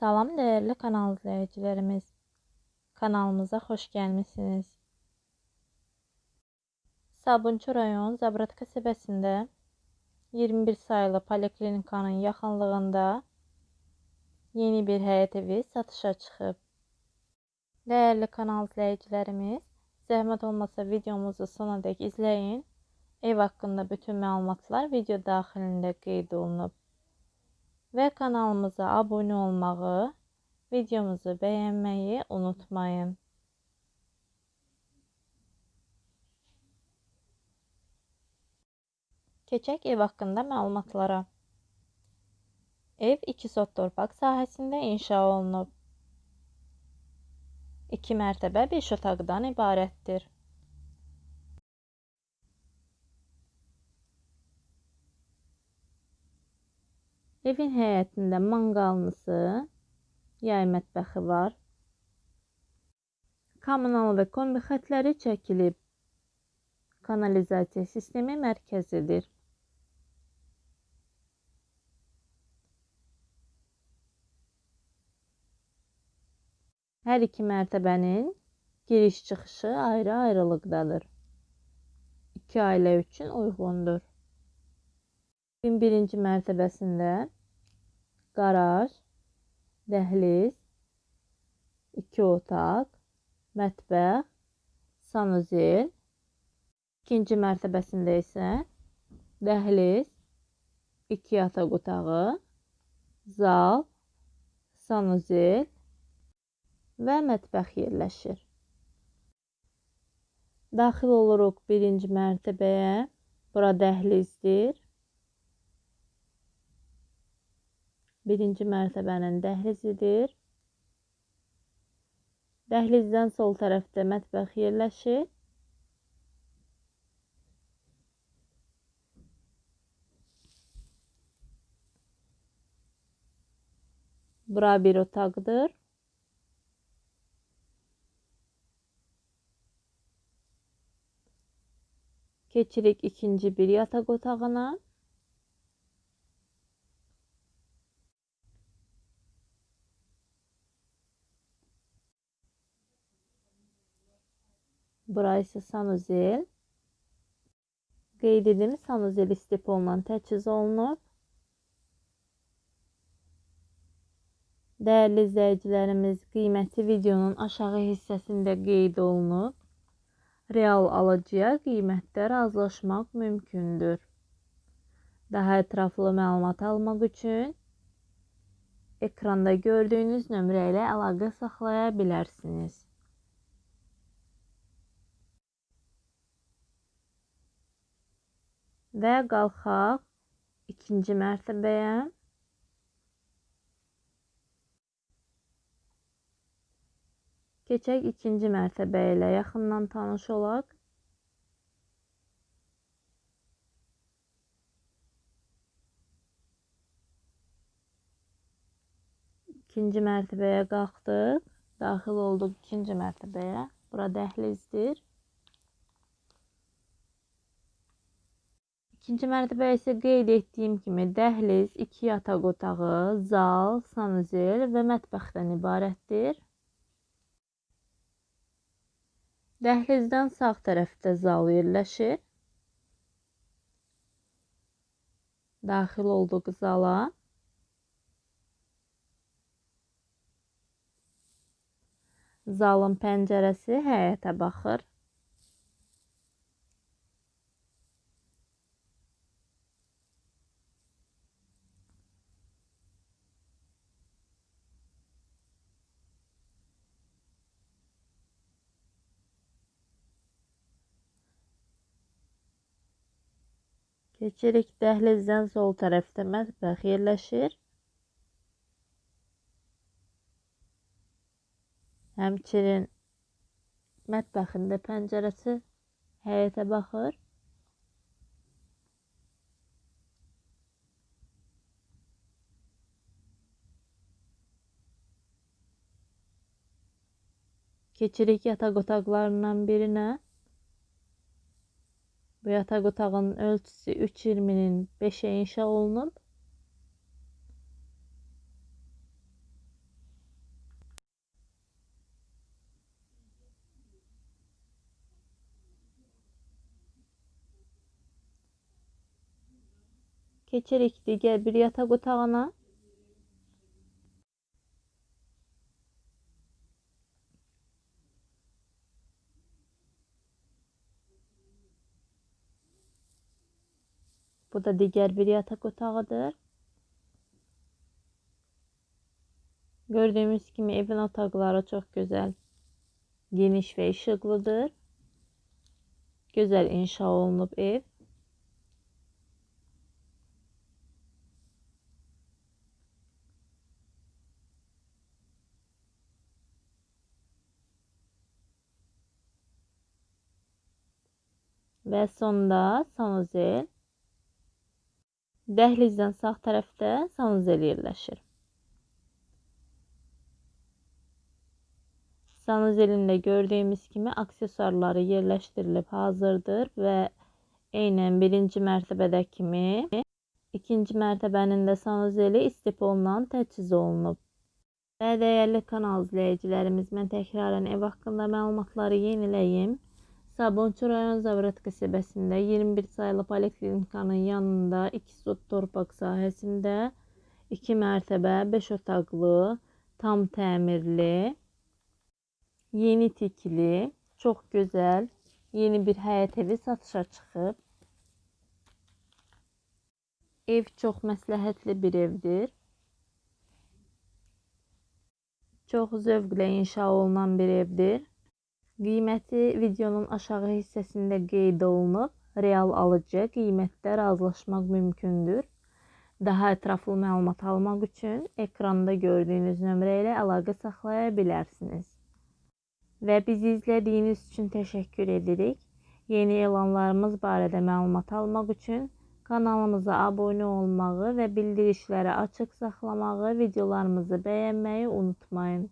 Salam değerli kanal izleyicilerimiz. Kanalımıza hoş gelmişsiniz. Sabunçu rayon Zabratka sebesinde 21 sayılı poliklinikanın yaxınlığında yeni bir həyət evi satışa çıxıb. Değerli kanal izleyicilerimiz, zəhmət olmasa videomuzu sona dek izleyin. Ev hakkında bütün məlumatlar video daxilində qeyd olunub. Ve kanalımıza abone olmağı, videomuzu beğenmeyi unutmayın. Keçək ev hakkında məlumatlara. Ev 2 sot torpaq sahəsində inşa olunub. 2 mərtəbə 5 otaqdan ibarətdir. Evin həyətində manqalınısı, yay mətbəxi var. Kommunal və kombi xətləri çəkilib. Kanalizasiya sistemi mərkəzidir. Hər iki mərtəbənin giriş çıxışı ayrı-ayrılıqdadır. İki ailə üçün uyğundur. Evin birinci mərtəbəsində qaraj, dəhliz, iki otaq, mətbəx, sanuzel. İkinci mərtəbəsində isə dəhliz, iki yataq otağı, zal, sanuzel və mətbəx yerləşir. Daxil oluruq birinci mərtəbəyə. Bura dəhlizdir. Birinci mərtəbənin dəhlizidir. Dəhlizdən sol tərəfdə mətbəx yerləşir. Bura bir otaqdır. Keçirik ikinci bir yataq otağına. Burası sanuzel. Qeyd edim, sanuzel istep olunan təchiz olunub. Değerli izleyicilerimiz, qiyməti videonun aşağı hissəsində qeyd olunub. Real alıcıya qiymətdə razılaşmaq mümkündür. Daha ətraflı məlumat almaq üçün ekranda gördüğünüz nömrə ilə əlaqə saxlaya bilərsiniz. Və qalxaq ikinci mərtəbəyə. Keçək ikinci mərtəbə ilə yaxından tanış olaq. İkinci mərtəbəyə qalxdıq. Daxil olduq ikinci mərtəbəyə. Bura dəhlizdir. İkinci mərtəbə isə qeyd etdiyim kimi dəhliz, iki yataq otağı, zal, sanuzel və mətbəxdən ibarətdir. Dəhlizdən sağ tərəfdə zal yerləşir. Daxil olduq zala. Zalın pəncərəsi həyətə baxır. Keçirik dəhlizdən sol tərəfdə mətbəx yerləşir. Həmçinin mətbəxində pəncərəsi həyətə baxır. Keçirik yataq otaqlarından birinə. Bu yatak otağının ölçüsü 3.20'nin 5'e inşa olunup Keçerek digər bir yatak otağına Bu da digər bir yatak otağıdır. Gördüğümüz kimi evin otakları çok güzel, geniş ve ışıklıdır. Güzel inşa olunub ev. Və sonda sanuzel. Dəhlizdən sağ tərəfdə sanuzel yerləşir. Sanuzelinde gördüğümüz kimi aksesuarları yerleştirilip hazırdır ve eynən birinci mərtəbədə kimi ikinci mərtəbənin də sanuzeli istif olunan təchiz olunub. Və dəyərli kanal izləyicilərimiz, mən təkrarən ev haqqında məlumatları yeniləyim. Sabunçu rayon Zavrat qəsəbəsində 21 sayılı poliklinikanın yanında 2 sot torpaq sahəsində 2 mərtəbə, 5 otaqlı, tam təmirli, yeni tikili, çok güzel, yeni bir həyət evi satışa çıxıb. Ev çox məsləhətli bir evdir. Çox zövqlə inşa olunan bir evdir. Qiyməti videonun aşağı hissəsində qeyd olunub. Real alıcı qiymətdə razılaşmaq mümkündür. Daha ətraflı məlumat almaq üçün ekranda gördüyünüz nömrə ilə əlaqə saxlaya bilərsiniz. Və bizi izlədiyiniz üçün təşəkkür edirik. Yeni elanlarımız barədə məlumat almaq üçün kanalımıza abunə olmağı və bildirişləri açıq saxlamağı, videolarımızı bəyənməyi unutmayın.